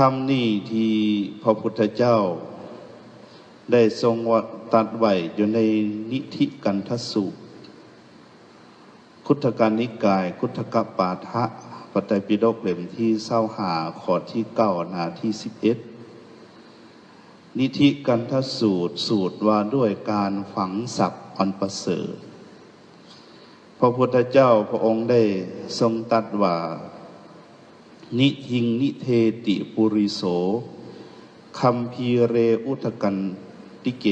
คำนี้ที่พระพุทธเจ้า ได้ทรงตัดไว้อยู่ในนิธิกันทสูตรคุถการนิกาย คุถกปาทะปไตรปิฎกเล่มที่เศร้าหาขอที่เก้านาที่สิบเอ็ดนิธิกันทสูตรสูตรว่าด้วยการฝังศัพท์อันประเสริฐพระพุทธเจ้าพระองค์ได้ทรงตัดว่า นิหิงนิเทติปุริโสคัมพีเรอุทกันติเก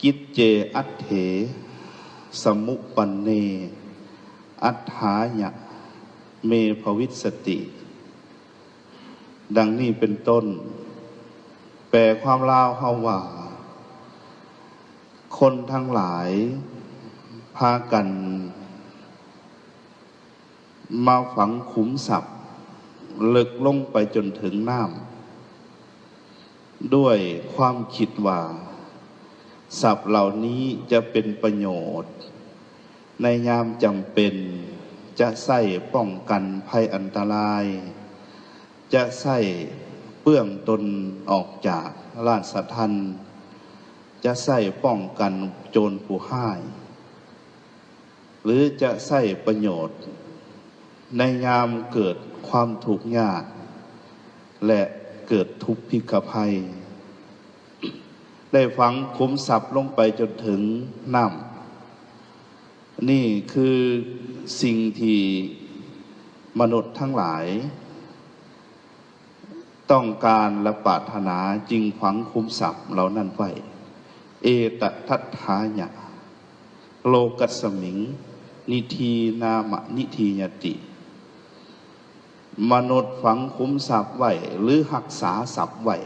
กิจเจอัตเถ สมุปันเน อัฏฐายะเมภวิสติ ดังนี้เป็นต้น แปลความลาวเฮาว่า คนทั้งหลาย พากัน มาฝังขุมศัพท์ลึกลงไปจนถึงน้ำด้วยความคิดว่าศัพท์เหล่านี้จะเป็นประโยชน์ ในยามจำเป็นจะใส่ป้องกันภัยอันตราย จะใส่เปื้องตนออกจากราชทันจะใส่ป้องกันโจรผู้ห้าย หรือจะใส่ประโยชน์ ในยามเกิดความถูกข์ยาก และเกิดทุกข์พิกภัย ได้ฝังคุ้มศัพท์ลงไปจนถึงน้ำนี่คือสิ่งที่มนุษย์ทั้งหลาย ต้องการและปรารถนาจึงฝังคุ้มศัพท์เหล่านั้นไว้ เอตทัตถายะโลกัสมิง นิทีนามะนิทียติ มนุษย์ฝังคุ้มศัพท์ไว้หรือหักษาศัพท์ไว้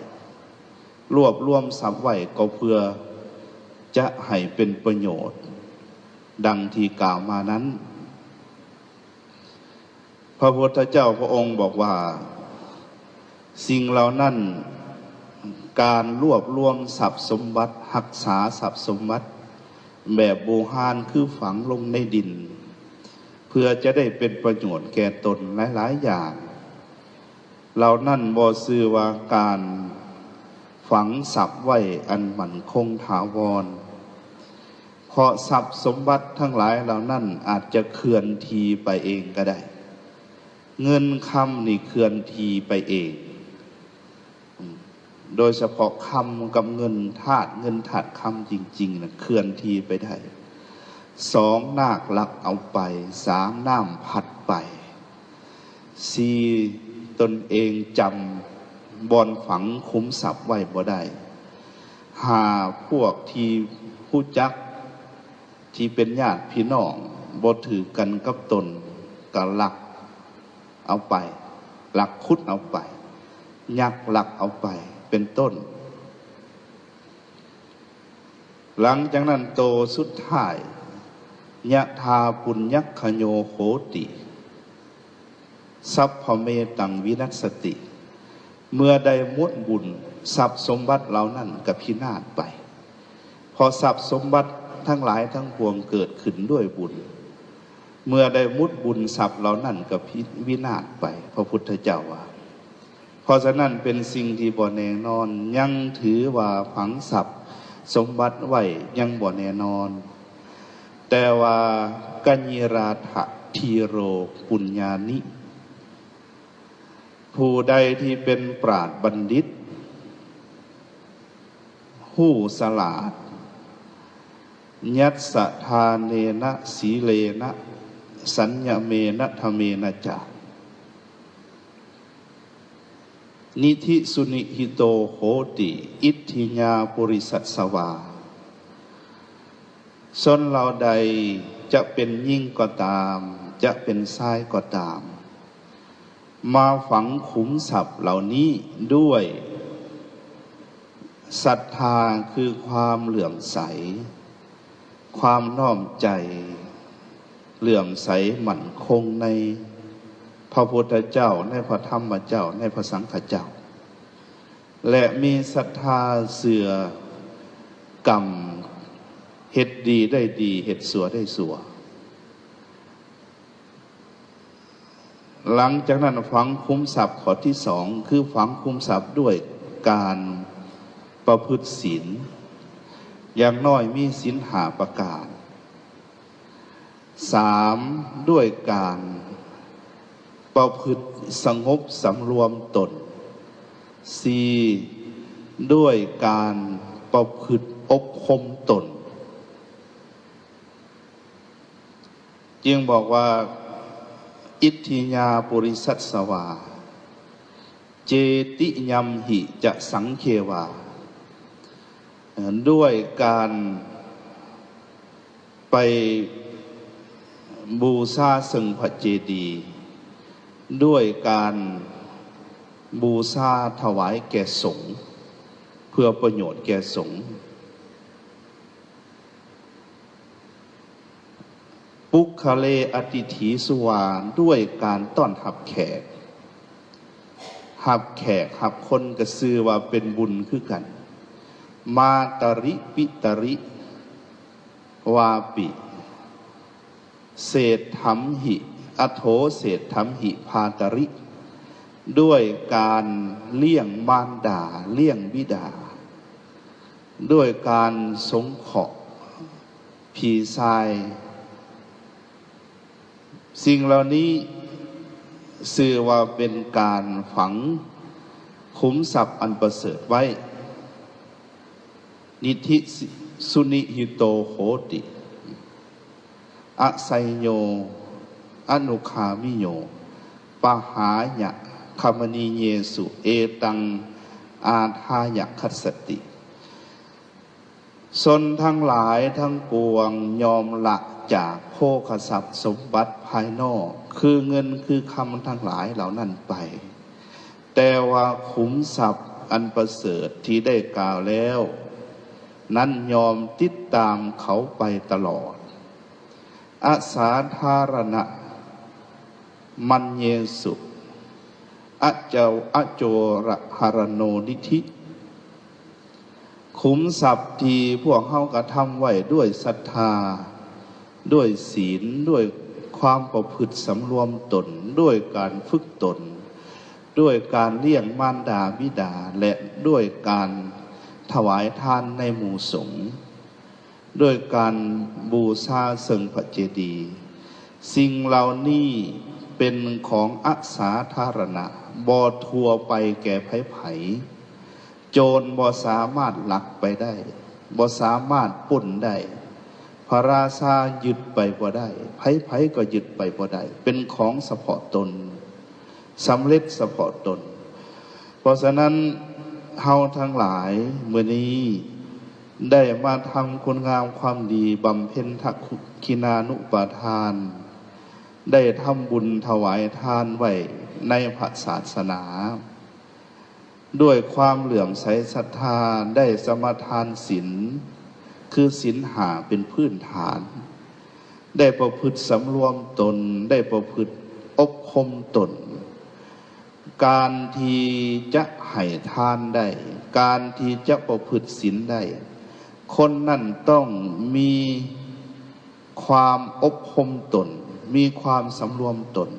รวบรวมศัพท์ไว้ก็เพื่อจะให้เป็นประโยชน์ ดังที่กล่าวมานั้น พระพุทธเจ้าพระองค์บอกว่า สิ่งเหล่านั้นการรวบรวมทรัพย์สมบัติหักษาทรัพย์สมบัติ แบบโบหารคือฝังลงในดิน เพื่อจะได้เป็นประโยชน์แก่ตนหลายๆอย่างเหล่านั้นบอซื้อว่าการฝังศัพท์ไว้อันมั่นคงถาวร เพราะทรัพย์สมบัติทั้งหลายเหล่านั้นอาจจะเคลื่อนทีไปเองก็ได้ เงินคำนี่เคลื่อนทีไปเอง โดยเฉพาะคำกับเงินธาตุเงินถาดคำจริงๆนะเคลื่อนทีไปได้ สองนาคลักเอาไปสามน้ำพัดไปสี่ตนเองจำบอนฝังคุ้มศัพท์ไว้บ่ได้หาพวกที่ผู้จัก ที่เป็นญาติพี่น้องบ่ถือกันกับตนก็ลักเอาไป หลักคุดเอาไป ยักหลักเอาไปเป็นต้น หลังจากนั้นโตสุดท้าย ยะทาปุญญักขโยโหติ สัพพเมตังวินัสติ เมื่อได้มุดบุญทรัพย์สมบัติเหล่านั้นกับพินาศไป พอทรัพย์สมบัติทั้งหลายทั้งปวงเกิดขึ้นด้วยบุญ เมื่อได้มุดบุญทรัพย์เหล่านั้นกับพิวินาศไป พระพุทธเจ้าว่า เพราะฉะนั้นเป็นสิ่งที่บ่แน่นอน ยังถือว่าฝังทรัพย์สมบัติไว้ยังบ่แน่นอน แต่ว่ากัญญราถะทีโรปุญญานิ ผู้ใดที่เป็นปราดบัณฑิตหู้สลาด ยัตสะทาเนนะสีเลนะ สัญญาเมนะธเมนะจานิธิสุนิหิโตโหติ อิทธิญาปุริสัตสวา ส่วนเราใดจะเป็นยิ่งก็ตาม จะเป็นซ้ายก็ตาม มาฝังขุมศัพท์เหล่านี้ด้วยศรัทธาคือความเหลื่อมใส ความน้อมใจ เหลื่อมใสหมั่นคงในพระพุทธเจ้าในพระธรรมเจ้าในพระสังฆเจ้า และมีศรัทธาเสือกรรม เฮ็ดดีได้ดีเฮ็ดสัวได้สัว หลังจากนั้นฝังคุ้มทรัพย์ข้อที่สองคือฝังคุ้มทรัพย์ด้วยการประพฤติศีลอย่างน้อยมีศีลหาประการสามด้วยการประพฤติสงบสำรวมตนสี่ด้วยการประพฤติอบคมตน จึงบอกว่า อิทธิยาปุริสัตสวา เจติยัมหิจะสังเควา ด้วยการไปบูชาสึงพระเจดีย์ด้วยการบูชาถวายแก่สงฆ์เพื่อประโยชน์แก่สงฆ์ ปุคเลอติถีสุวาด้วยการต้อนรับแขกหับแขกหับคนกระซือว่าเป็นบุญคือกัน มาตริปิตริวาปิ เศษธรรมหิ อโถเศษธรรมหิพาตริ ด้วยการเลี่ยงมารดาเลี่ยงบิดา ด้วยการสงเคราะห์ผีทราย สิ่งเหล่านี้สื่อว่าเป็นการฝังขุมทรัพย์อันประเสริฐไว้ นิธิสุนิหิโตโหติอะไซโย อนุคามิโยปะหายะคามณีเยสุ เอตัง อาทายะคัสสติ สนทั้งหลายทั้งปวงยอมละจาก ภคทรัพย์สมบัติภายนอก คือเงินคือคำทั้งหลายเหล่านั้นไป แต่ว่าขุมทรัพย์อันประเสริฐที่ได้กล่าวแล้ว นั้นยอมติดตามเขาไปตลอด อาสาธารณะ มันเยสุอเจ้าอโจรหารโนนิธิขุมทรัพย์ที่พวกเขากระทำไว้ด้วยศรัทธา ด้วยศีลด้วยความประพฤติสำรวมตน ด้วยการฝึกตน ด้วยการเลี้ยงมารดาบิดาและด้วยการถวายทานในหมู่สงฆ์ด้วยการบูชาเสงพระเจดีย์สิ่งเหล่านี้เป็นของอัสาธารณะบอทัวไปแก่ไผ่ไผ่โจรบอสามารถหลักไปได้บอสามารถปุ่นได้ พระราชายึดไปบ่ได้ไผ่ไผ่ก็ยึดไปบ่ได้ เป็นของเฉพาะตนสำเร็จเฉพาะตน เพราะฉะนั้นเฮาทั้งหลายเมื่อนี้ได้มาทำคุณงามความดีบำเพ็ญทักคินานุปาทาน ได้ทำบุญถวายทานไว้ในพระศาสนา ด้วยความเหลื่อมใสศรัทธาได้สมทานศีล คือศีลหาเป็นพื้นฐาน ได้ประพฤติสำรวมตน ได้ประพฤติอบคมตน การที่จะให้ทานได้ การที่จะประพฤติศีลได้ คนนั่นต้องมีความอบคมตน มีความสำรวมตน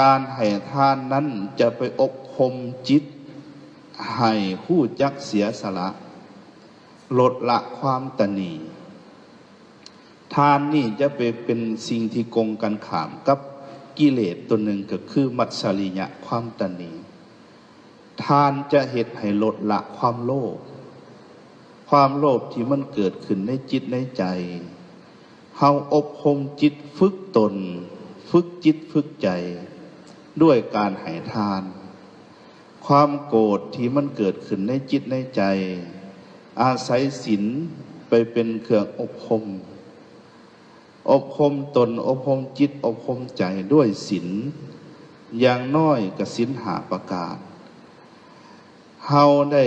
การให้ทานนั้นจะไปอบคมจิต ให้ผู้จักเสียสละ ลดละความตนีทานนี่จะไปเป็นสิ่งที่กงกันขามกับกิเลสตัวหนึ่งก็คือมัจฉริยะความตนีทานจะเหตุให้ลดละความโลภความโลภที่มันเกิดขึ้นในจิตในใจเฮาอบรมจิตฝึกตน ฝึกจิตฝึกใจ ด้วยการให้ทาน ความโกรธที่มันเกิดขึ้นในจิตในใจ อาศัยศีลไปเป็นเครื่องอบรมอบรมตนอบรมจิตอบรมใจด้วยศีลอย่างน้อยกับศีลหาประการเฮาได้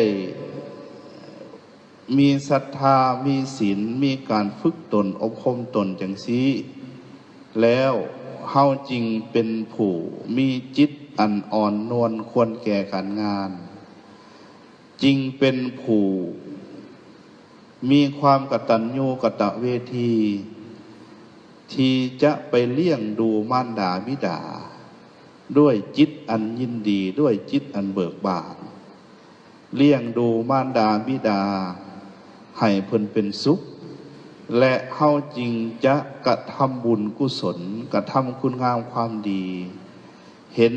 มีศรัทธามีศีลมีการฝึกตนอบรมตนจังซีแล้วเฮาจริงเป็นผู้มีจิตอันอ่อนนวลควรแก่การงาน จริงเป็นผู้ มีความกตัญญูกตเวที ที่จะไปเลี้ยงดูมารดาบิดา ด้วยจิตอันยินดีด้วยจิตอันเบิกบานเลี้ยงดูมารดาบิดา ให้เพิ่นเป็นสุข และเฮาจริงจะกระทำบุญกุศลกระทำคุณงามความดี เห็น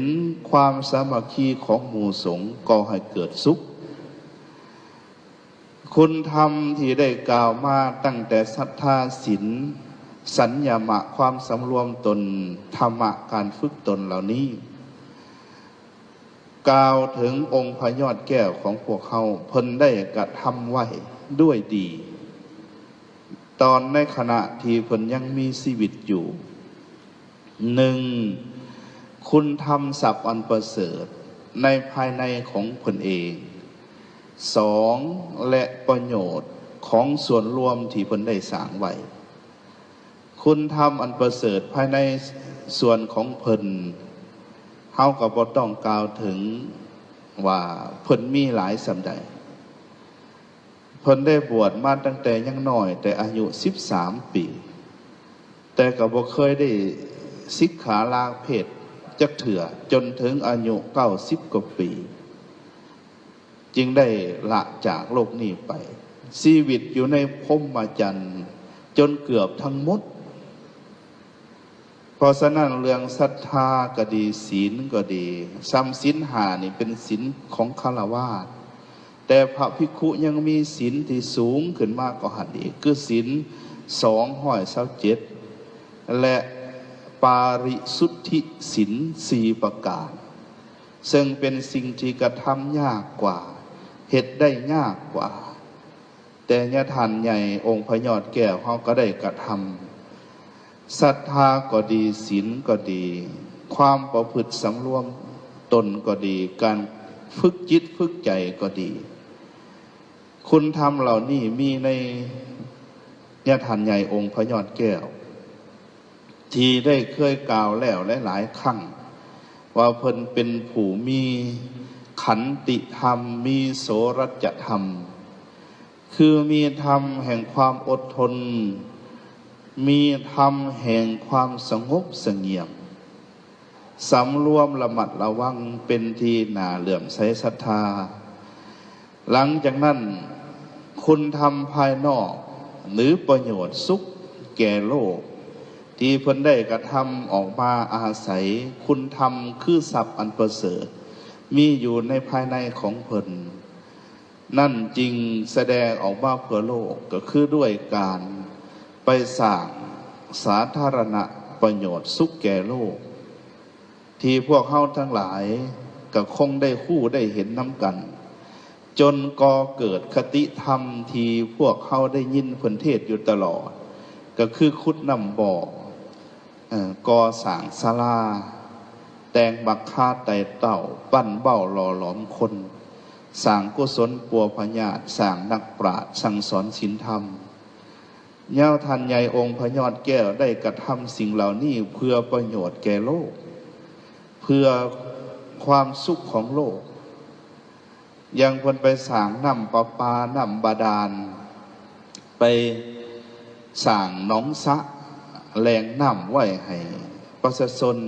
ความสามัคคีของหมู่สงฆ์ก่อให้เกิดสุข คุณธรรมที่ได้กล่าวมาตั้งแต่ศรัทธาศีลสัญญามะความสำรวมตนธรรมะการฝึกตนเหล่านี้ กล่าวถึงองค์พระยอดแก้วของพวกเขาเพิ่นได้กระทำไว้ด้วยดี ตอนในขณะที่เพิ่นยังมีชีวิตอยู่หนึ่งคุณทำศัพท์อันประเสริฐในภายในของเพิ่นเอง สองและประโยชน์ของส่วนรวมที่เพิ่นได้สร้างไว้คุณทำอันประเสริฐภายในส่วนของเพิ่นเฮากับบ่ต้องกล่าวถึงว่าเพิ่นมีหลายสำใดเพิ่นได้บวชมาตั้งแต่ยังน้อย แต่อายุ 13 ปี แต่ก็บ่เคยได้สิกขาลาเพศจักเถื่อจนถึงอายุ 90 กว่าปี จึงได้ละจากโลกนี้ไป ชีวิตอยู่ในพรหมจรรย์จนเกือบทั้งหมด เพราะฉะนั้นเรื่องศรัทธาก็ดีศีลก็ดีซ้ำศีลหานี่เป็นศีลของคาวาสแต่พระภิกขุยังมีศีลที่สูงขึ้นมากกว่าหันอีกคือศีลสองห้อยเศร้าเจ็ดและปาริสุทธิศีลสี่ประการ ซึ่งเป็นสิ่งที่กระทำยากกว่า เหตุได้ยากกว่า แต่ญาทานใหญ่องค์พระยอดแก้วเขาก็ได้กระทำศรัทธาก็ดีศีลก็ดี ความประพฤติสำรวมตนก็ดี การฝึกจิตฝึกใจก็ดี คุณธรรมเหล่านี้มีในญาทานใหญ่องค์พระยอดแก้ว ที่ได้เคยกล่าวแล้วหลายครั้งว่าเพิ่นเป็นผู้มี ขันติธรรมมีโสรัจธรรม คือมีธรรมแห่งความอดทน มีธรรมแห่งความสงบเสงี่ยมสำรวมระมัดระวังเป็นทีหนาเหลื่อมใสศรัทธา หลังจากนั้น คุณธรรมภายนอก หรือประโยชน์สุขแก่โลก ที่เพิ่นได้กระทำออกมาอาศัย คุณธรรมคือทรัพย์อันประเสริฐ มีอยู่ในภายในของเพิ่นนั่นจริงแสดงออกมาเพื่อโลกก็คือด้วยการไปสร้างสาธารณประโยชน์สุขแก่โลก ที่พวกเขาทั้งหลายก็คงได้คู่ได้เห็นน้ำกัน จนก่อเกิดคติธรรมที่พวกเขาได้ยินผลเทศอยู่ตลอด ก็คือคุดนำบ่อเอ่อสางศาลา แต่งบักคาไตเต่า ปั้นเบ้าหล่อหลอมคนสร้างกุศลปัวพญาตสร้างนักปราชญ์สั่งสอนศีลธรรมเย้าทันใหญ่องค์พระยอดแก้วได้กระทำสิ่งเหล่านี้เพื่อประโยชน์แก่โลก เพื่อความสุขของโลก ยังคนไปสร้างน้ำประปาน้ำบาดาล ไปสร้างน้องสะแหล่งน้ำไว้ให้ประชาชน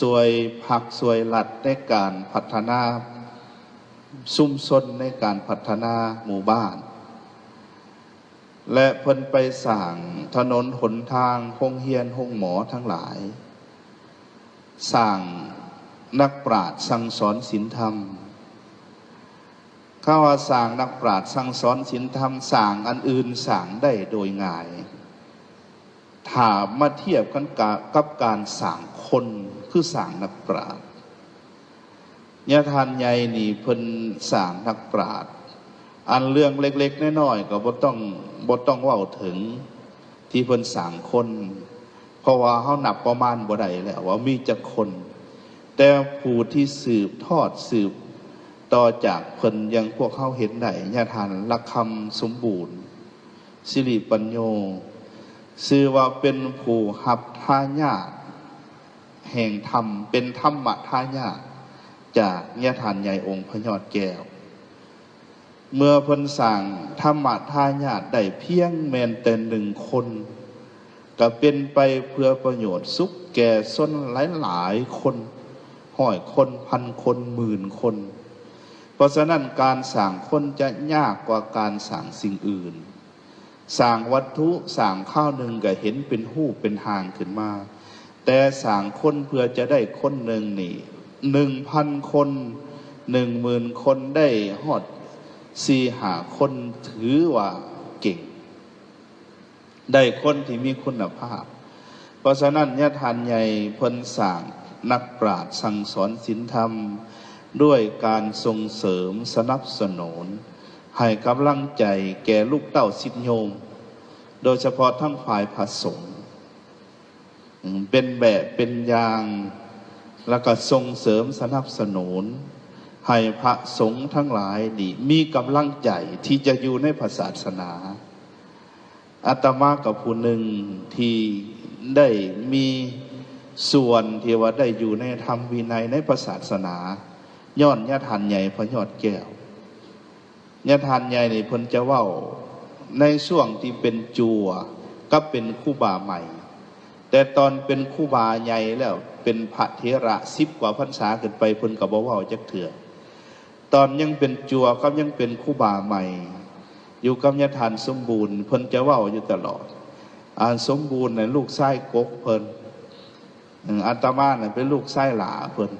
สวยผักสวยหลัดในการพัฒนาซุ่มซนในการพัฒนาหมู่บ้าน และเพิ่นไปสั่งถนนหนทางห้องเฮียนห้องหมอทั้งหลาย สั่งนักปราชญ์สั่งสอนศีลธรรมข้าว่าสั่งนักปราชญ์สั่งสอนศีลธรรมสั่งอันอื่นสั่งได้โดยง่าย ถามมาเทียบกันกับการสั่งคน คือสั่งนักปราชญ์ยาทานใหญ่นี่เพิ่นสางนักปราชญ์อันเรื่องเล็ก ๆน้อยๆก็บ่ต้องบ่ต้องเว้าถึงที่เพิ่นสางคน เพราะว่าเฮานับประมาณบ่ได้แล้วว่ามีจักคน แต่ผู้ที่สืบทอดสืบต่อจากเพิ่นยังพวกเขาเห็นได้ญาทานลักคำสมบูรณ์ สิริปัญโยชื่อว่าเป็นผู้หับทายาท แห่งธรรม เป็นธรรมทายาจากญาทานใหญ่องค์พระยอดแก้ว เมื่อเพิ่นสั่งธรรมทายาทได้เพียงแมนแต่หนึ่งคน ก็เป็นไปเพื่อประโยชน์สุขแก่ส้นหลายหลายๆคนห้อยคนพันคนหมื่นคน เพราะฉะนั้นการสั่งคนจะยากกว่าการสั่งสิ่งอื่นสั่งวัตถุสั่งข้าวหนึ่งก็เห็นเป็นหูเป็นหางขึ้นมา แต่สังคนเพื่อจะได้คนหนึ่งนี่หนึ่งพันคนหนึ่งหมื่นคนได้หอดสี่หาคนถือว่าเก่ง ได้คนที่มีคุณภาพ เพราะฉะนั้นญาทานใหญ่พ้นสังนักปราชญ์สั่งสอนศีลธรรม ด้วยการส่งเสริมสนับสนุนให้กำลังใจแก่ลูกเต้าสิทธิโยม โดยเฉพาะทั้งฝ่ายผสม เป็นแบบเป็นอย่าง แล้วก็ส่งเสริมสนับสนุน ให้พระสงฆ์ทั้งหลายนี่มีกำลังใจที่จะอยู่ในศาสนาอาตมากับผู้หนึ่งที่ได้มีส่วนที่ว่าได้อยู่ในธรรมวินัยในศาสนาย้อนญาทานใหญ่พระยอดแก้วญาทานใหญ่นี่เพิ่นจะเว่าในช่วงที่เป็นจัวก็เป็นคู่บาใหม่ แต่ตอนเป็นคู่บาใหญ่แล้ว เป็นพระเทระสิบกว่าพรรษาขึ้นไปพ่นกับบ่เว้าจักเถื่อตอนยังเป็นจัวก็ยังเป็นคู่บาใหม่ อยู่กับญาทานสมบูรณ์เพิ่นจะว้าอยู่ตลอด อ่านสมบูรณ์ในลูกไส้กกเพิ่นอืมอาตมาเนี่ยเป็นลูกไส้หลาเพิ่น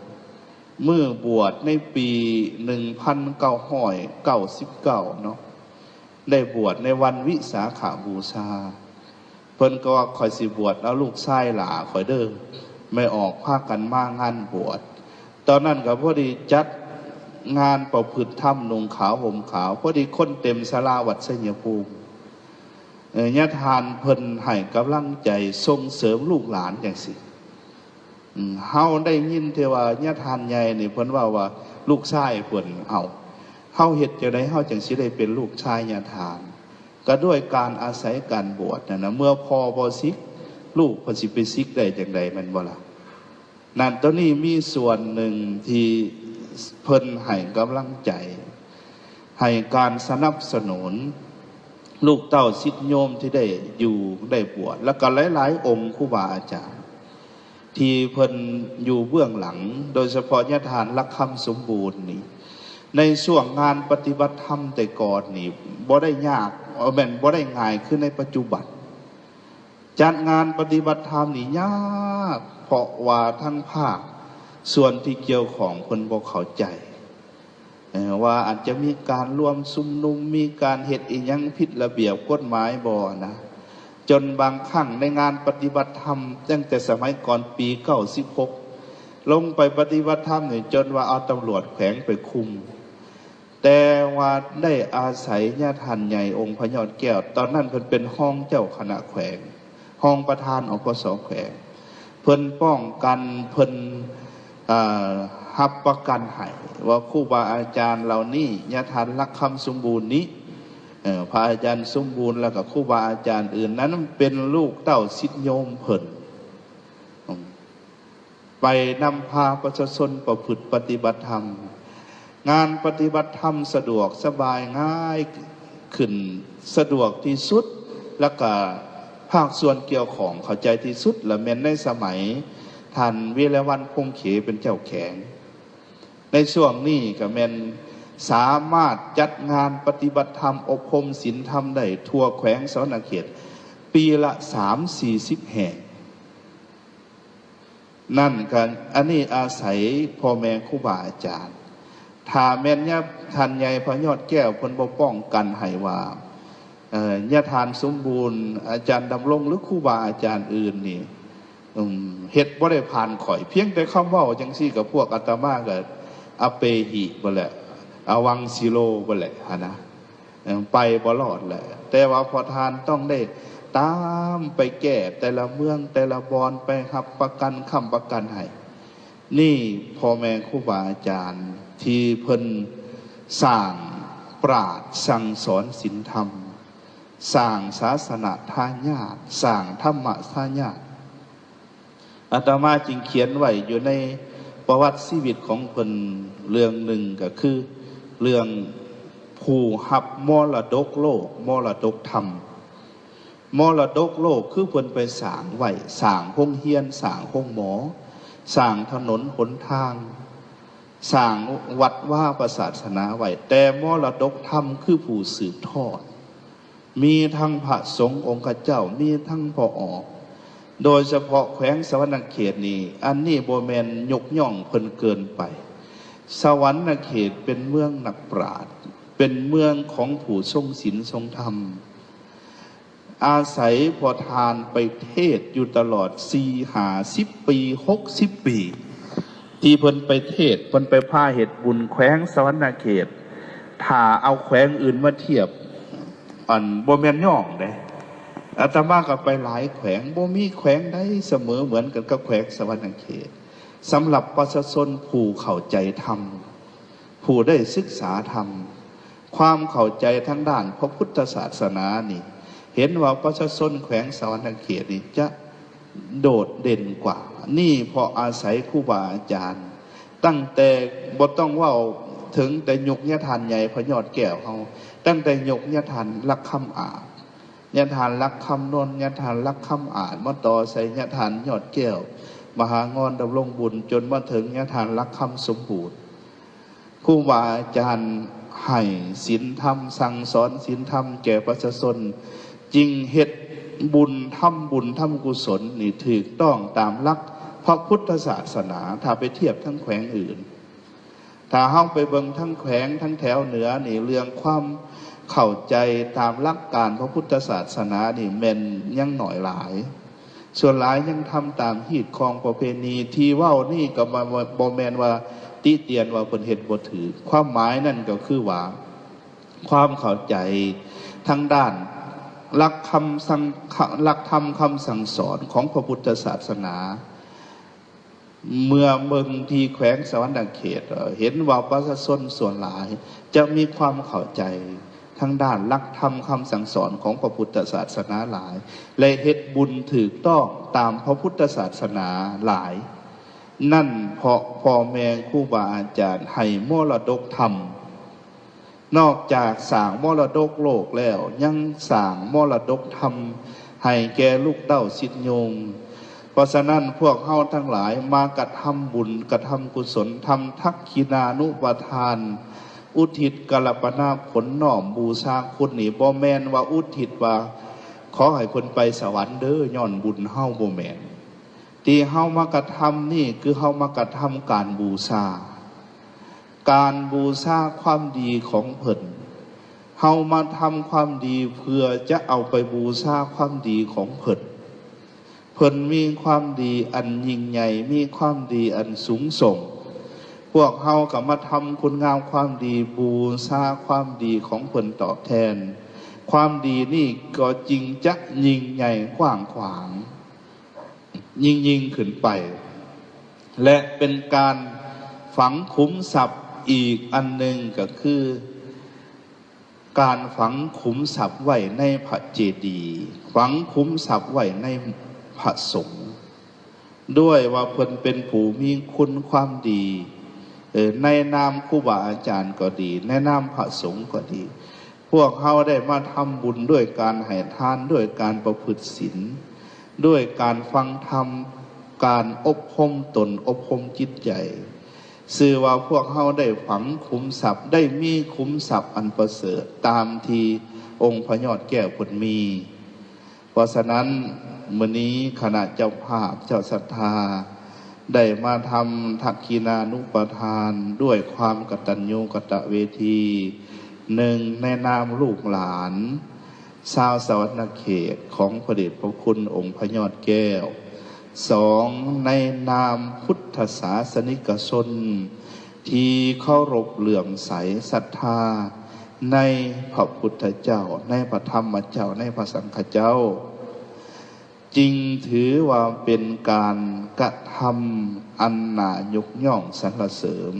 เมื่อบวชในปีหนึ่งพันเก้าห้อยเก้าสิบเก้าเนาะได้บวชในวันวิสาขาบูชา เพิ่นก็คอยสิบวชแล้วลูกไส้หลาคอยเดิมไม่ออกภาคกันมางานบวช ตอนนั้นก็พอดีจัดงานประพฤติธรรมนุ่งขาวห่มขาว พอดีคนเต็มสลาวัดเสัญญภูมิเอ่อญาทานเพิ่นให้กำลังใจส่งเสริมลูกหลานอย่างสิเฮาได้ยินเทว่าญาทานใหญ่นี่เพิ่นว่าว่าลูกชายเพิ่นเอาเฮาเฮ็ดจังได้เฮาจังสิได้เป็นลูกชายญาทาน ก็ด้วยการอาศัยการบวชนั่นนะเมื่อพอบ่ซิก ลูกพิ่นสิไปซิกได้จังไดม่นบ่ล่ะนั่นตัวนี้มีส่วนหนึ่งที่เพิ่นให้กำลังใจ ให้การสนับสนุน ลูกเต้าสิทธโยมที่ได้อยู่ได้บวชแล้วก็หลาย ๆ องค์ครูบาอาจารย์ ที่เพิ่นอยู่เบื้องหลัง โดยเฉพาะญาติทานรักคำสมบูรณ์นี่ในช่วงงานปฏิบัติธรรมแต่ก่อนนี่บ่ได้ยาก แม่นบ่ได้ง่ายขึ้นในปัจจุบัน จัดงานปฏิบัติธรรมนี่ยากเพราะว่าทั้งภาค ส่วนที่เกี่ยวของคนบ่เข้าใจว่าอาจจะมีการร่วมซุมนุมมีการเหตุอีหยังผิดระเบียบกฎหมายบ่นะจนบางครั้งในงานปฏิบัติธรรมตั้งแต่สมัยก่อนปีเก้าสิบหกลงไปปฏิบัติธรรมเนี่ยจนว่าเอาตำรวจแขวงไปคุม แต่ว่าได้อาศัยญาติหันใหญ่องค์พระยอดแก้ว ตอนนั้นเพิ่นเป็นห้องเจ้าคณะแขวง ห้องประธานอปสแขวง เพิ่นป้องกันเพิ่นอ่ารับประกันให้ว่าครูบาอาจารย์เหล่านี้ญาทานรักคำสมบูรณ์นี้พระอาจารย์สมบูรณ์แล้วก็ครูบาอาจารย์อื่นนั้นเป็นลูกเต้าสิทธิโยมเพิ่นไปนำพาประชาชนประพฤติปฏิบัติธรรม งานปฏิบัติธรรมสะดวกสบายง่ายขึ้นสะดวกที่สุด แล้วก็ภาคส่วนเกี่ยวของเข้าใจที่สุดและแมนในสมัยท่านวีรวันคงเขเป็นเจ้าแขงในช่วงนี้ก็แมนสามารถจัดงานปฏิบัติธรรม อบรมศีลธรรมได้ทั่วแขวงสวรรณเขต ปีละสามสี่สิบแห่งนั่นกันอันนี้อาศัยพ่อแม่ครูบาอาจารย์ ถ้าแม่นยะทันใหญ่พระยอดแก้วเพิ่นบ่ป้องกันให้ว่าเอ่อยะทานสมบูรณ์ อาจารย์ดำรงหรือครูบาอาจารย์อื่นนี่อืมเฮ็ดบ่ได้ผ่านข่อย เพียงแต่คำเว้าจังซี่กับพวกอาตมาก็อเปหิบ่แหละอวังสิโลบ่แหละหนนะไปบ่รอดแหละ แต่ว่าพอทานต้องได้ตามไปแก้แต่ละเมืองแต่ละบอนไปรับประกันค้ำประกันให้ นี่พ่อแม่ครูบาอาจารย์ที่เพิ่นสร้างปราดสั่งสอนศีลธรรมสร้างศาสนาทายาทสร้างธรรมะทายาทอาตมาจึงเขียนไว้อยู่ในประวัติชีวิตของเพิ่นเรื่องหนึ่งก็คือ เรื่องผู้หับมรดกโลกมรดกธรรมมรดกโลกคือเพิ่นไปสางไว้สางห้องเฮียนสางห้องหมอ สร้างถนนหนทาง สร้างวัดว่าประศาสนาไว้ แต่มรดกธรรมคือผู้สืบทอด มีทั้งพระสงฆ์องค์เจ้า มีทั้งพอออกโดยเฉพาะแขวงสวรรณเขตนี้ อันนี้โบแมนยกย่องเพิ่นเกินไป สวรรณเขตเป็นเมืองนักปราชญ์เป็นเมืองของผู้ทรงศีลทรงธรรม อาศัยพอทานไปเทศอยู่ตลอดสี่หาสิบปีหกสิบปี ที่เพิ่นไปเทศเพิ่นไปพาเหตุบุญแขวงสวรรณเขตถ้าเอาแขวงอื่นมาเทียบอันโบแมนย่องเด้อาตมาก็ไปหลายแขวงโบมีแขวงใดเสมอเหมือนกันกับแขวงสวรรณเขตสำหรับประชาชนผู้เข้าใจธรรม ผู้ได้ศึกษาธรรม ความเข้าใจทั้งด้านพระพุทธศาสนานี่ เห็นว่าประชาชนแขวงสวรรณเขตนี่จะโดดเด่นกว่า นี่เพออาศัยครูบาอาจารย์ ตั้งแต่บ่ต้องว่าถึงแต่ยกยะทานใหญ่พยอดแก้วเขาตั้งแต่ยกยะทานลักคำอาจยะทานลักคำนนยะทานลักคำอาจมาต่อใส่ยะทานยอดแก้วมหางอนดำรงบุญจนมาถึงยะทานลักคำสมบูรณ์ครูบาอาจารย์ให้ศีลธรรม สั่งสอนศีลธรรมแก่ประชาชน จริงเฮ็ดบุญทำบุญทำกุศลนี่ถูกต้องตามหลักพระพุทธศาสนาถ้าไปเทียบทั้งแขวงอื่น ถ้าเฮาไปเบิงทั้งแขวงทั้งแถวเหนือนี่เรื่องความเข้าใจตามหลักการพระพุทธศาสนานี่แม่นยังหน่อยหลาย ส่วนหลายยังทำตามหีดคองประเพณีที่ว้านี่ก็มาบ่แมนว่าติเตียนว่าเพิ่นเฮ็ดบ่ถือ ความหมายนั่นก็คือว่า ความเข้าใจทางด้าน หลักคำสั่งหลักธรรมคำสั่งสอนของพระพุทธศาสนา เมื่อเมืองที่แขวงสวรรณเขตเอ่อเห็นว่าประชาชนส่วนหลาย จะมีความเข้าใจทางด้านหลักธรรมคำสั่งสอนของพระพุทธศาสนาหลาย และเฮ็ดบุญถูกต้องตามพระพุทธศาสนาหลาย นั่นเพราะพ่อแม่ครูบาอาจารย์ให้มรดกธรรม นอกจากสางมรดกโลกแล้ว ยังสางมรดกธรรม ให้แก่ลูกเต้าสิทธิโยงเพราะฉะนั้นพวกเฮาทั้งหลายมากระทำบุญกระทำกุศลทำทักขินานุปทาน อุทิศกลปนาผลน้อมบูชาคุณนี่บ่แมนว่าอุทิศว่าขอให้คนไปสวรรค์เด้อย่อนบุญเฮาบ่แมนที่เฮามากระทำนี่คือเฮามากระทำการบูชา การบูชาความดีของเพิ่นเฮามาทำความดีเพื่อจะเอาไปบูชาความดีของเพิ่นเพิ่นมีความดีอันยิ่งใหญ่มีความดีอันสูงส่ง พวกเฮากับมาทำคุณงามความดีบูชาความดีของเพิ่นตอบแทน ความดีนี่ก็จริงจะยิ่งใหญ่กว้างขวาง ยิ่งยิ่งขึ้นไป และเป็นการฝังขุมทรัพย์ อีกอันหนึ่งก็คือ การฝังขุมทรัพย์ไว้ในพระเจดีย์ฝังขุมทรัพย์ไว้ในพระสงฆ์ด้วยว่าเพิ่นเป็นผู้มีคุณความดีในนามครูบาอาจารย์ก็ดี ในนามพระสงฆ์ก็ดี พวกเขาได้มาทำบุญด้วยการให้ทานด้วยการประพฤติศีลด้วยการฟังธรรม การอบรมตนอบรมจิตใจ สื่อว่าพวกเขาได้ฝังขุมทรัพย์ได้มีขุมทรัพย์อันประเสริฐตามทีองค์พระยอดแก้วผลมี เพราะฉะนั้นมื้อนี้คณะเจ้าภาพเจ้าศรัทธา ได้มาทำทักกินานุปทานด้วยความกตัญญูกตเวทีหนึ่งในนามลูกหลานชาวสวรรณเขตของพระเดชพระคุณองค์พระยอดแก้ว สองในนามพุทธศาสนิกชน ที่เคารพเหลื่อมใสศรัทธา ในพระพุทธเจ้า ในพระธรรมเจ้าในพระสังฆเจ้าจริงถือว่าเป็นการกระทำอันนายกย่องสรรเสริญ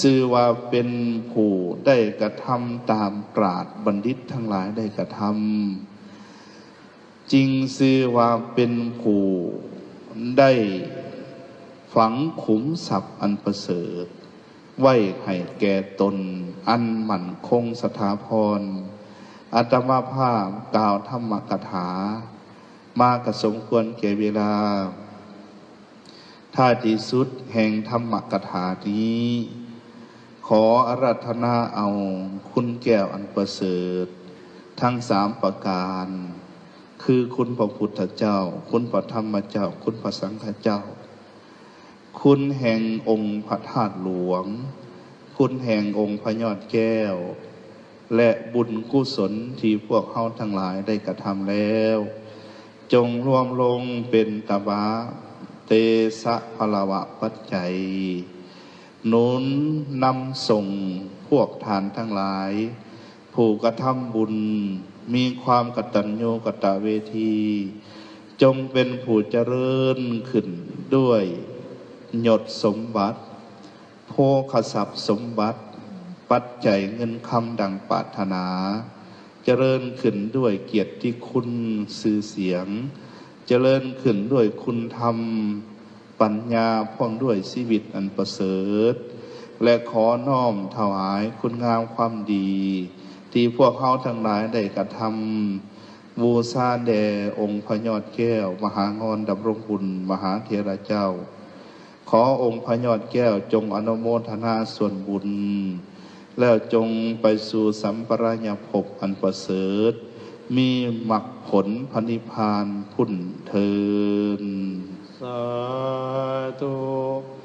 ชื่อว่าเป็นผู้ได้กระทำตามปราดบัณฑิตทั้งหลายได้กระทำจริงชื่อว่าเป็นผู้ ได้ฝังขุมศัพท์อันประเสริฐ ไว้ให้แก่ตนอันหมั่นคงสถาพรอาตมาภาพกล่าวธรรมกถามากระสมควรแก่เวลาท่าที่สุดแห่งธรรมกถานี้ ขออารัธนาเอาคุณแก้วอันประเสริฐ ทั้งสามประการ คือคุณพระพุทธเจ้า คุณพระธรรมเจ้า คุณพระสังฆเจ้า คุณแห่งองค์พระธาตุหลวง คุณแห่งองค์พระยอดแก้ว และบุญกุศลที่พวกเขาทั้งหลายได้กระทำแล้ว จงรวมลงเป็นตบะเตสะพลวะปัจจัยหนุนนำส่งพวกทานทั้งหลาย ผู้กระทำบุญ มีความกตัญญูกตเวที จงเป็นผู้เจริญขึ้นด้วยหยดสมบัติ โภคทรัพย์สมบัติ ปัจจัยเงินคำดังปรารถนา เจริญขึ้นด้วยเกียรติคุณสื่อเสียง เจริญขึ้นด้วยคุณธรรม ปัญญาพ่วงด้วยชีวิตอันประเสริฐ และขอน้อมถวายคุณงามความดี ที่พวกเขาทั้งหลายได้กระทำบูชาแด่องค์พระยอดแก้ว มหางอนดำรงบุญมหาเถระเจ้า ขอองค์พระยอดแก้วจงอนุโมทนาส่วนบุญ แล้วจงไปสู่สัมปรายภพอันประเสริฐ มีหมักผลพนิพพานพุ่นเทิน สาธุ